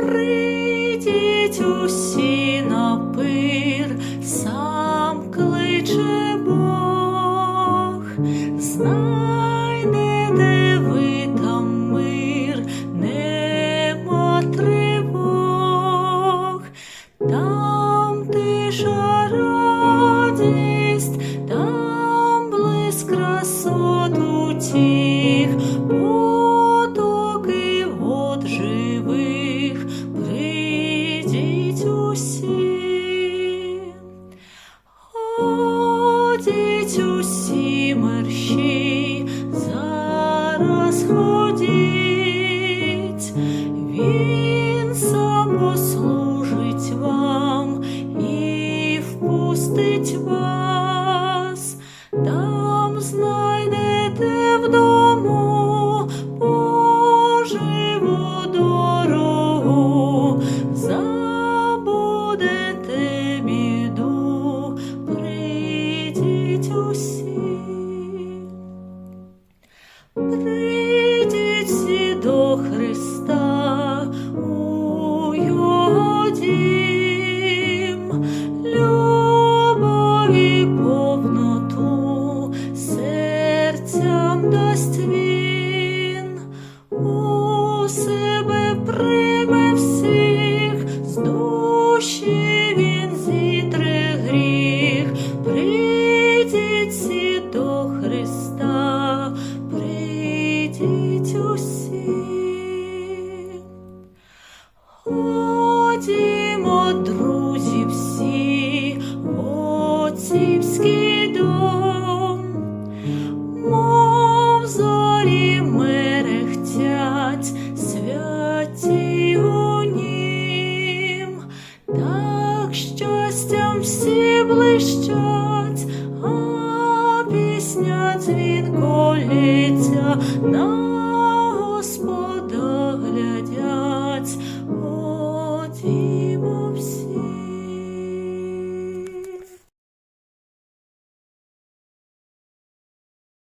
Прийдіть усі на пир, сам кличе Бог, знайдете ви там мир, нема тривог, там тиша радість, там блиск Ходіть усі мерщій, зараз ходіть, він сам послужить вам і впустить вас, там знайдете вдому поживу дорогу, любові повноту. Серцям дасть він, у себе прийме всіх, з душі він зітре гріх, прийдіть до Христа, прийдіть усі. Ходімо, друзі, блищать, а пісня дзвінко лється на